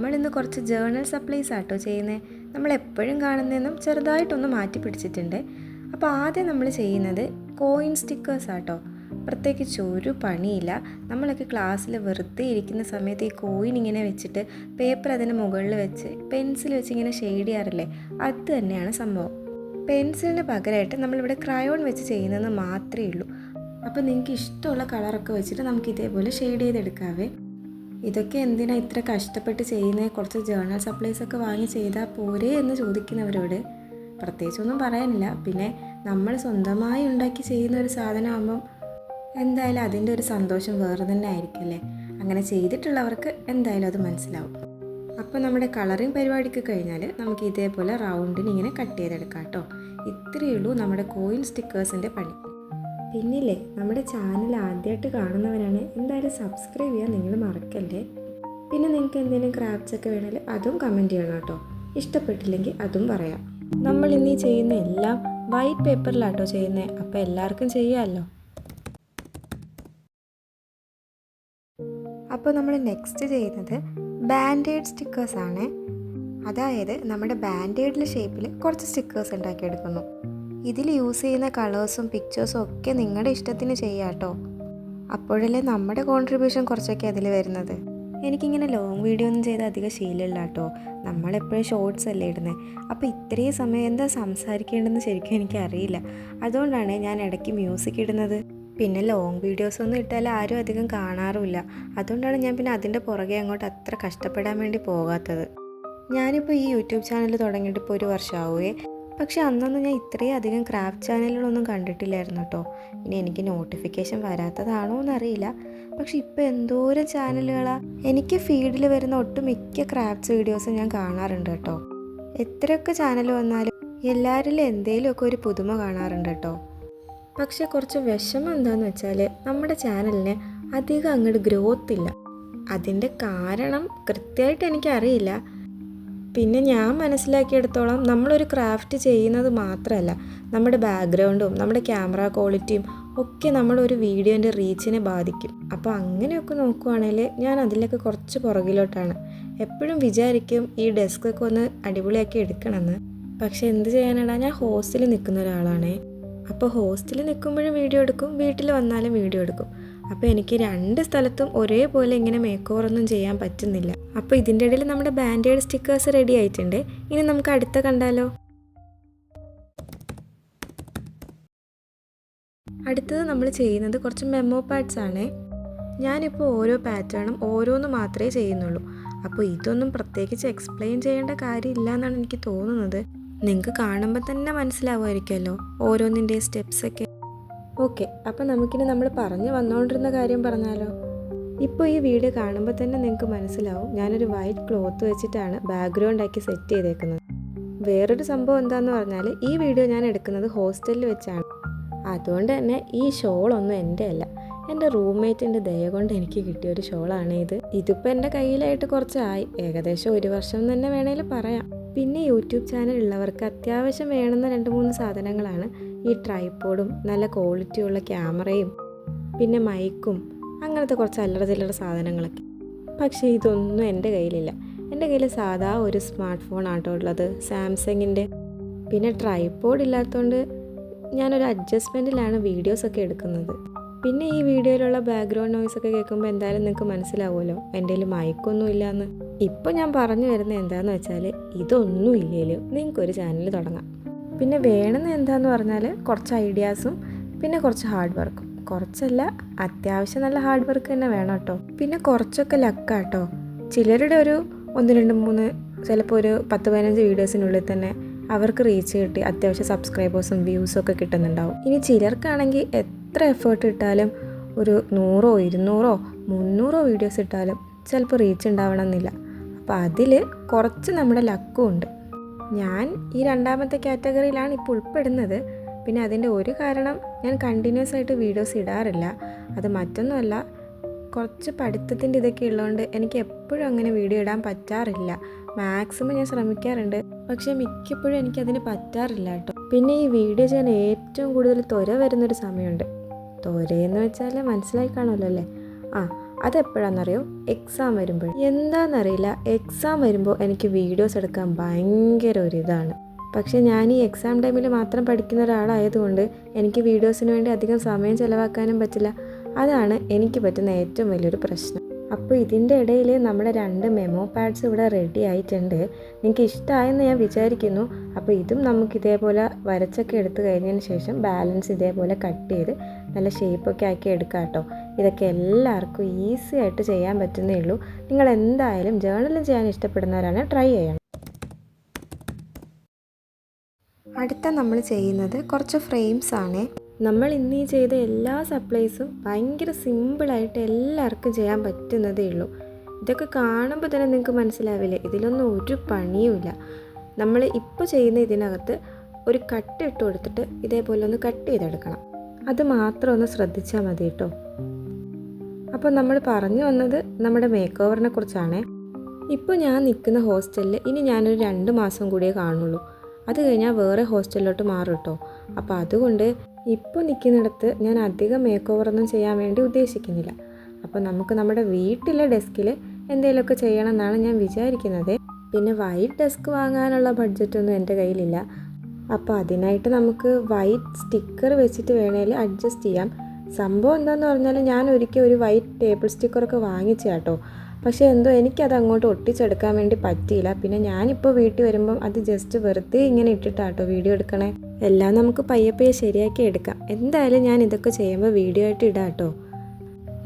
നമ്മൾ ഇന്ന് കുറച്ച് ജേർണൽ സപ്ലൈസ് ആട്ടോ ചെയ്യുന്നത് നമ്മൾ എപ്പോഴും കാണുന്നതെന്നും ചെറുതായിട്ടൊന്ന് മാറ്റി പിടിച്ചിട്ടുണ്ട്. അപ്പോൾ ആദ്യം നമ്മൾ ചെയ്യുന്നത് കോയിൻ സ്റ്റിക്കേഴ്സ് ആട്ടോ. പ്രത്യേകിച്ച് ഒരു പണിയില്ല. നമ്മളൊക്കെ ക്ലാസ്സിൽ വെറുതെ ഇരിക്കുന്ന സമയത്ത് ഈ കോയിൻ ഇങ്ങനെ വെച്ചിട്ട് പേപ്പർ അതിന് മുകളിൽ വെച്ച് പെൻസിൽ വെച്ച് ഇങ്ങനെ ഷെയ്ഡ് ചെയ്യാറില്ലേ? അത് തന്നെയാണ് സംഭവം. പെൻസിലിന് പകരമായിട്ട് നമ്മളിവിടെ ക്രയോൺ വെച്ച് ചെയ്യുന്നതെന്ന് മാത്രമേ ഉള്ളൂ. അപ്പോൾ നിങ്ങൾക്ക് ഇഷ്ടമുള്ള കളറൊക്കെ വെച്ചിട്ട് നമുക്ക് ഇതേപോലെ ഷെയ്ഡ് ചെയ്തെടുക്കാവേ. ഇതൊക്കെ എന്തിനാ ഇത്ര കഷ്ടപ്പെട്ട് ചെയ്യുന്നത് കുറച്ച് ജേർണൽ സപ്ലൈസ് ഒക്കെ വാങ്ങി ചെയ്താൽ പോരെ എന്ന് ചോദിക്കുന്നവരോട് പ്രത്യേകിച്ചൊന്നും പറയാനില്ല. പിന്നെ നമ്മൾ സ്വന്തമായി ഉണ്ടാക്കി ചെയ്യുന്ന ഒരു സാധനമാകുമ്പം എന്തായാലും അതിന്റെ ഒരു സന്തോഷം വേറെ തന്നെ ആയിരിക്കില്ലേ അങ്ങനെ ചെയ്തിട്ടുള്ളവർക്ക് എന്തായാലും അത് മനസ്സിലാവും. അപ്പോൾ നമ്മുടെ കളറിങ് പരിപാടിക്ക് കഴിഞ്ഞാൽ നമുക്ക് ഇതേപോലെ റൗണ്ടിന് ഇങ്ങനെ കട്ട് ചെയ്തെടുക്കാം കേട്ടോ. ഇത്രയേ ഉള്ളൂ നമ്മുടെ കോയിൻ സ്റ്റിക്കേഴ്സിന്റെ പണി. പിന്നില്ലേ നമ്മുടെ ചാനൽ ആദ്യമായിട്ട് കാണുന്നവരാണ് എന്തായാലും സബ്സ്ക്രൈബ് ചെയ്യാൻ നിങ്ങൾ മറക്കല്ലേ? പിന്നെ നിങ്ങൾക്ക് എന്തെങ്കിലും ക്രാഫ്റ്റ്സ് ഒക്കെ വേണമെങ്കിൽ അതും കമന്റ് ചെയ്യണം കേട്ടോ. ഇഷ്ടപ്പെട്ടില്ലെങ്കിൽ അതും പറയാം. നമ്മൾ ഇന്നീ ചെയ്യുന്ന എല്ലാം വൈറ്റ് പേപ്പറിലാട്ടോ ചെയ്യുന്നത് അപ്പോൾ എല്ലാവർക്കും ചെയ്യാമല്ലോ. അപ്പോൾ നമ്മൾ നെക്സ്റ്റ് ചെയ്യുന്നത് ബാൻഡേഡ് സ്റ്റിക്കേഴ്സ് ആണ്. അതായത് നമ്മുടെ ബാൻഡേഡിലെ ഷേപ്പിൽ കുറച്ച് സ്റ്റിക്കേഴ്സ് ഉണ്ടാക്കിയെടുക്കുന്നു. ഇതിൽ യൂസ് ചെയ്യുന്ന കളേഴ്സും പിക്ചേഴ്സും ഒക്കെ നിങ്ങളുടെ ഇഷ്ടത്തിന് ചെയ്യാം കേട്ടോ അപ്പോഴല്ലേ നമ്മുടെ കോൺട്രിബ്യൂഷൻ കുറച്ചൊക്കെ അതിൽ വരുന്നത്. എനിക്കിങ്ങനെ ലോങ് വീഡിയോ ഒന്നും ചെയ്ത് അധികം ശീലമില്ല കേട്ടോ നമ്മളെപ്പോഴും ഷോർട്സ് അല്ലേ ഇടുന്നത് അപ്പോൾ ഇത്രയും സമയം എന്താ സംസാരിക്കേണ്ടതെന്ന് ശരിക്കും എനിക്കറിയില്ല. അതുകൊണ്ടാണ് ഞാൻ ഇടയ്ക്ക് മ്യൂസിക് ഇടുന്നത്. പിന്നെ ലോങ് വീഡിയോസ് ഒന്നും ഇട്ടാൽ ആരും അധികം കാണാറുമില്ല. അതുകൊണ്ടാണ് ഞാൻ പിന്നെ അതിന്റെ പുറകെ അങ്ങോട്ട് അത്ര കഷ്ടപ്പെടാൻ വേണ്ടി പോകാത്തത്. ഞാനിപ്പോൾ ഈ യൂട്യൂബ് ചാനൽ തുടങ്ങിയിട്ട് ഇപ്പോൾ ഒരു വർഷമാവുകയെ പക്ഷെ അന്നൊന്നും ഞാൻ ഇത്രയും അധികം ക്രാഫ്റ്റ് ചാനലുകളൊന്നും കണ്ടിട്ടില്ലായിരുന്നു കേട്ടോ. ഇനി എനിക്ക് നോട്ടിഫിക്കേഷൻ വരാത്തതാണോ എന്നറിയില്ല. പക്ഷെ ഇപ്പോൾ എന്തോരം ചാനലുകളാണ് എനിക്ക് ഫീഡിൽ വരുന്ന ഒട്ടുമിക്ക ക്രാഫ്റ്റ്സ് വീഡിയോസും ഞാൻ കാണാറുണ്ട് കേട്ടോ. എത്രയൊക്കെ ചാനൽ വന്നാലും എല്ലാവരിലും എന്തെങ്കിലുമൊക്കെ ഒരു പുതുമ കാണാറുണ്ട് കേട്ടോ. പക്ഷെ കുറച്ച് വിഷമം എന്താണെന്ന് വെച്ചാൽ നമ്മുടെ ചാനലിന് അധികം അങ്ങോട്ട് ഗ്രോത്ത് ഇല്ല. അതിന്റെ കാരണം കൃത്യമായിട്ട് എനിക്കറിയില്ല. പിന്നെ ഞാൻ മനസ്സിലാക്കിയെടുത്തോളം നമ്മളൊരു ക്രാഫ്റ്റ് ചെയ്യുന്നത് മാത്രമല്ല നമ്മുടെ ബാക്ക്ഗ്രൗണ്ടും നമ്മുടെ ക്യാമറ ക്വാളിറ്റിയും ഒക്കെ നമ്മളൊരു വീഡിയോന്റെ റീച്ചിനെ ബാധിക്കും. അപ്പോൾ അങ്ങനെയൊക്കെ നോക്കുവാണെങ്കിൽ ഞാൻ അതിലൊക്കെ കുറച്ച് പുറകിലോട്ടാണ്. എപ്പോഴും വിചാരിക്കും ഈ ഡെസ്കൊക്കെ ഒന്ന് അടിപൊളിയാക്കി എടുക്കണമെന്ന്. പക്ഷെ എന്ത് ചെയ്യാനാണ് ഞാൻ ഹോസ്റ്റലിൽ നിൽക്കുന്ന ഒരാളാണേ. അപ്പോൾ ഹോസ്റ്റലിൽ നിൽക്കുമ്പോഴും വീഡിയോ എടുക്കും വീട്ടിൽ വന്നാലും വീഡിയോ എടുക്കും. അപ്പോൾ എനിക്ക് രണ്ട് സ്ഥലത്തും ഒരേപോലെ ഇങ്ങനെ മേക്ക് ഓവറൊന്നും ചെയ്യാൻ പറ്റുന്നില്ല. അപ്പോൾ ഇതിന്റെ ഇടയിൽ നമ്മുടെ ബാൻഡേഡ് സ്റ്റിക്കേഴ്സ് റെഡി ആയിട്ടുണ്ട്. ഇനി നമുക്ക് അടുത്ത കണ്ടാലോ? അടുത്തത് നമ്മൾ ചെയ്യുന്നത് കുറച്ച് മെമ്മോ പാഡ്സ് ആണ്. ഞാനിപ്പോൾ ഓരോ പാറ്റേണും ഓരോന്ന് മാത്രമേ ചെയ്യുന്നുള്ളൂ. അപ്പോൾ ഇതൊന്നും പ്രത്യേകിച്ച് എക്സ്പ്ലെയിൻ ചെയ്യേണ്ട കാര്യമില്ല എന്നാണ് എനിക്ക് തോന്നുന്നത്. നിങ്ങൾക്ക് കാണുമ്പോൾ തന്നെ മനസ്സിലാവുമായിരിക്കുമല്ലോ ഓരോന്നിന്റെ സ്റ്റെപ്സൊക്കെ ഓക്കെ അപ്പോൾ നമുക്കിനി നമ്മൾ പറഞ്ഞു വന്നുകൊണ്ടിരുന്ന കാര്യം പറഞ്ഞാലോ? ഇപ്പോൾ ഈ വീഡിയോ കാണുമ്പോൾ തന്നെ നിങ്ങൾക്ക് മനസ്സിലാവും. ഞാനൊരു വൈറ്റ് ക്ലോത്ത് വെച്ചിട്ടാണ് ബാക്ക്ഗ്രൗണ്ട് ആക്കി സെറ്റ് ചെയ്തേക്കുന്നത്. വേറൊരു സംഭവം എന്താണെന്ന് പറഞ്ഞാൽ ഈ വീഡിയോ ഞാൻ എടുക്കുന്നത് ഹോസ്റ്റലിൽ വെച്ചാണ്. അതുകൊണ്ട് തന്നെ ഈ ഷോളൊന്നും എന്റെ അല്ല. എന്റെ റൂംമേറ്റിന്റെ ദയ കൊണ്ട് എനിക്ക് കിട്ടിയ ഒരു ഷോളാണ് ഇത്. ഇതിപ്പോൾ എന്റെ കയ്യിലായിട്ട് കുറച്ചായി. ഏകദേശം ഒരു വർഷം തന്നെ വേണേലും പറയാം. പിന്നെ യൂട്യൂബ് ചാനൽ ഉള്ളവർക്ക് അത്യാവശ്യം വേണമെന്ന രണ്ട് മൂന്ന് സാധനങ്ങളാണ്. ഈ ട്രൈപ്പോഡും നല്ല ക്വാളിറ്റിയുള്ള ക്യാമറയും പിന്നെ മൈക്കും അങ്ങനത്തെ കുറച്ച് അല്ലറ ചില്ലറ സാധനങ്ങളൊക്കെ. പക്ഷേ ഇതൊന്നും എന്റെ കയ്യിലില്ല. എന്റെ കയ്യിൽ സാധാ ഒരു സ്മാർട്ട് ഫോൺ ആട്ടോ ഉള്ളത്. സാംസങ്ങിന്റെ. പിന്നെ ട്രൈപോഡ് ഇല്ലാത്തതുകൊണ്ട് ഞാനൊരു അഡ്ജസ്റ്റ്മെന്റിലാണ് വീഡിയോസൊക്കെ എടുക്കുന്നത്. പിന്നെ ഈ വീഡിയോയിലുള്ള ബാക്ക്ഗ്രൗണ്ട് നോയ്സ് ഒക്കെ കേൾക്കുമ്പോൾ എന്തായാലും നിങ്ങൾക്ക് മനസ്സിലാവുമല്ലോ. എന്റെ കയ്യിൽ മയക്കൊന്നുമില്ല എന്ന് ഇപ്പോൾ ഞാൻ പറഞ്ഞു വരുന്നത് എന്താണെന്ന് വെച്ചാൽ ഇതൊന്നും ഇല്ലേലും നിങ്ങൾക്കൊരു ചാനൽ തുടങ്ങാം. പിന്നെ വേണമെന്ന് എന്താന്ന് പറഞ്ഞാൽ കുറച്ച് ഐഡിയാസും പിന്നെ കുറച്ച് ഹാർഡ് വർക്കും കുറച്ചല്ല അത്യാവശ്യം നല്ല ഹാർഡ് വർക്ക് തന്നെ വേണം കേട്ടോ. പിന്നെ കുറച്ചൊക്കെ ലക്കാട്ടോ ചിലരുടെ ഒരു ഒന്ന് രണ്ട് മൂന്ന് ചിലപ്പോൾ ഒരു പത്ത് പതിനഞ്ച് വീഡിയോസിനുള്ളിൽ തന്നെ അവർക്ക് റീച്ച് കിട്ടി. അത്യാവശ്യം സബ്സ്ക്രൈബേഴ്സും വ്യൂസും ഒക്കെ കിട്ടുന്നുണ്ടാവും. ഇനി ചിലർക്കാണെങ്കിൽ എത്ര എഫേർട്ട് ഇട്ടാലും ഒരു നൂറോ ഇരുന്നൂറോ മുന്നൂറോ വീഡിയോസ് ഇട്ടാലും ചിലപ്പോൾ റീച്ച് ഉണ്ടാവണമെന്നില്ല. അപ്പോൾ അതിൽ കുറച്ച് നമ്മുടെ ലക്കും ഉണ്ട്. ഞാൻ ഈ രണ്ടാമത്തെ കാറ്റഗറിയിലാണ് ഇപ്പോൾ ഉൾപ്പെടുന്നത്. പിന്നെ അതിന്റെ ഒരു കാരണം ഞാൻ കണ്ടിന്യൂസ് ആയിട്ട് വീഡിയോസ് ഇടാറില്ല. അത് മറ്റൊന്നുമല്ല കുറച്ച് പഠിത്തത്തിന്റെ ഇതൊക്കെ ഉള്ളതുകൊണ്ട് എനിക്ക് എപ്പോഴും അങ്ങനെ വീഡിയോ ഇടാൻ പറ്റാറില്ല. മാക്സിമം ഞാൻ ശ്രമിക്കാറുണ്ട്. പക്ഷേ മിക്കപ്പോഴും എനിക്കതിന് പറ്റാറില്ല കേട്ടോ. പിന്നെ ഈ വീഡിയോ ചെയ്യാൻ ഏറ്റവും കൂടുതൽ ത്വര വരുന്നൊരു സമയമുണ്ട്. ത്വരയെന്ന് വെച്ചാൽ മനസ്സിലായി കാണുമല്ലോ അല്ലേ? ആ അതെപ്പോഴാണെന്നറിയോ എക്സാം വരുമ്പോൾ എന്താണെന്നറിയില്ല എക്സാം വരുമ്പോൾ എനിക്ക് വീഡിയോസ് എടുക്കാൻ ഭയങ്കര ഒരു ഇതാണ് പക്ഷേ ഞാൻ ഈ എക്സാം ടൈമിൽ മാത്രം പഠിക്കുന്ന ഒരാളായതുകൊണ്ട് എനിക്ക് വീഡിയോസിന് വേണ്ടി അധികം സമയം ചിലവാക്കാനും പറ്റില്ല. അതാണ് എനിക്ക് പറ്റുന്ന ഏറ്റവും വലിയൊരു പ്രശ്നം. അപ്പോൾ ഇതിന്റെ ഇടയിൽ നമ്മുടെ രണ്ട് മെമോ പാഡ്സ് ഇവിടെ റെഡി ആയിട്ടുണ്ട്. നിങ്ങൾക്ക് ഇഷ്ടമായെന്ന് ഞാൻ വിചാരിക്കുന്നു. അപ്പോൾ ഇതും നമുക്ക് ഇതേപോലെ വരച്ചൊക്കെ എടുത്തു കഴിഞ്ഞതിന് ശേഷം ബാലൻസ് ഇതേപോലെ കട്ട് ചെയ്ത് നല്ല ഷേപ്പൊക്കെ ആക്കി എടുക്കാം കേട്ടോ. ഇതൊക്കെ എല്ലാവർക്കും ഈസി ആയിട്ട് ചെയ്യാൻ പറ്റുന്നേ ഉള്ളൂ. നിങ്ങൾ എന്തായാലും ജേണലിൽ ചെയ്യാൻ ഇഷ്ടപ്പെടുന്നവരാണ് ട്രൈ ചെയ്യണം. അടുത്ത നമ്മൾ ചെയ്യുന്നത് കുറച്ച് ഫ്രെയിംസ് ആണ്. നമ്മൾ ഇന്ന് ഈ ചെയ്ത എല്ലാ സപ്ലൈസും ഭയങ്കര സിമ്പിളായിട്ട് എല്ലാവർക്കും ചെയ്യാൻ പറ്റുന്നതേ ഉള്ളൂ. ഇതൊക്കെ കാണുമ്പോൾ തന്നെ നിങ്ങൾക്ക് മനസ്സിലാവില്ല? ഇതിലൊന്നും ഒരു പണിയുമില്ല നമ്മൾ ഇപ്പോൾ ചെയ്യുന്ന ഇതിനകത്ത് ഒരു കട്ട് ഇട്ട് കൊടുത്തിട്ട് ഇതേപോലെ ഒന്ന് കട്ട് ചെയ്തെടുക്കണം. അത് മാത്രം ഒന്ന് ശ്രദ്ധിച്ചാൽ മതി കേട്ടോ അപ്പോൾ നമ്മൾ പറഞ്ഞു വന്നത് നമ്മുടെ മേക്ക് ഓവറിനെ കുറിച്ചാണ്. ഇപ്പോൾ ഞാൻ നിൽക്കുന്ന ഹോസ്റ്റലിൽ ഇനി ഞാനൊരു രണ്ട് മാസം കൂടിയേ കാണുള്ളൂ. അത് കഴിഞ്ഞാൽ വേറെ ഹോസ്റ്റലിലോട്ട് മാറും കേട്ടോ അപ്പോൾ അതുകൊണ്ട് ഇപ്പോൾ നിൽക്കുന്നിടത്ത് ഞാൻ അധികം മേക്ക് ഓവറൊന്നും ചെയ്യാൻ വേണ്ടി ഉദ്ദേശിക്കുന്നില്ല. അപ്പോൾ നമുക്ക് നമ്മുടെ വീട്ടിലെ ഡെസ്കിൽ എന്തെങ്കിലുമൊക്കെ ചെയ്യണം എന്നാണ് ഞാൻ വിചാരിക്കുന്നത്. പിന്നെ വൈറ്റ് ഡെസ്ക് വാങ്ങാനുള്ള ബഡ്ജറ്റൊന്നും എന്റെ കയ്യിലില്ല. അപ്പോൾ അതിനായിട്ട് നമുക്ക് വൈറ്റ് സ്റ്റിക്കർ വെച്ചിട്ട് വേണേൽ അഡ്ജസ്റ്റ് ചെയ്യാം. സംഭവം എന്താണെന്ന് പറഞ്ഞാൽ ഞാൻ ഒരിക്കൽ ഒരു വൈറ്റ് ടേബിൾ സ്റ്റിക്കറൊക്കെ വാങ്ങിച്ചു കേട്ടോ. പക്ഷേ എന്തോ എനിക്കത് അങ്ങോട്ട് ഒട്ടിച്ചെടുക്കാൻ വേണ്ടി പറ്റിയില്ല. പിന്നെ ഞാനിപ്പോൾ വീട്ടിൽ വരുമ്പം അത് ജസ്റ്റ് വെറുതെ ഇങ്ങനെ ഇട്ടിട്ടാട്ടോ വീഡിയോ എടുക്കണേ. എല്ലാം നമുക്ക് പയ്യെ പയ്യെ ശരിയാക്കി എടുക്കാം. എന്തായാലും ഞാൻ ഇതൊക്കെ ചെയ്യുമ്പോൾ വീഡിയോ ആയിട്ട് ഇടാം കേട്ടോ.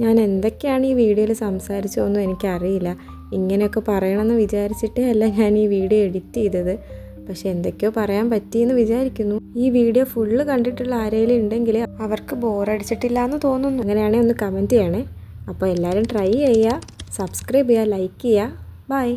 ഞാൻ എന്തൊക്കെയാണ് ഈ വീഡിയോയിൽ സംസാരിച്ചതൊന്നും എനിക്കറിയില്ല. ഇങ്ങനെയൊക്കെ പറയണമെന്ന് വിചാരിച്ചിട്ടേ അല്ല ഞാൻ ഈ വീഡിയോ എഡിറ്റ് ചെയ്തത്. പക്ഷെ എന്തൊക്കെയോ പറയാൻ പറ്റിയെന്ന് വിചാരിക്കുന്നു. ഈ വീഡിയോ ഫുള്ള് കണ്ടിട്ടുള്ള ആരെങ്കിലും ഉണ്ടെങ്കിൽ അവർക്ക് ബോറടിച്ചിട്ടില്ല എന്ന് തോന്നുന്നു. അങ്ങനെയാണെങ്കിൽ ഒന്ന് കമന്റ് ചെയ്യണേ. അപ്പോൾ എല്ലാവരും ട്രൈ ചെയ്യുക സബ്സ്ക്രൈബ് ചെയ്യുക ലൈക്ക് ചെയ്യുക. ബൈ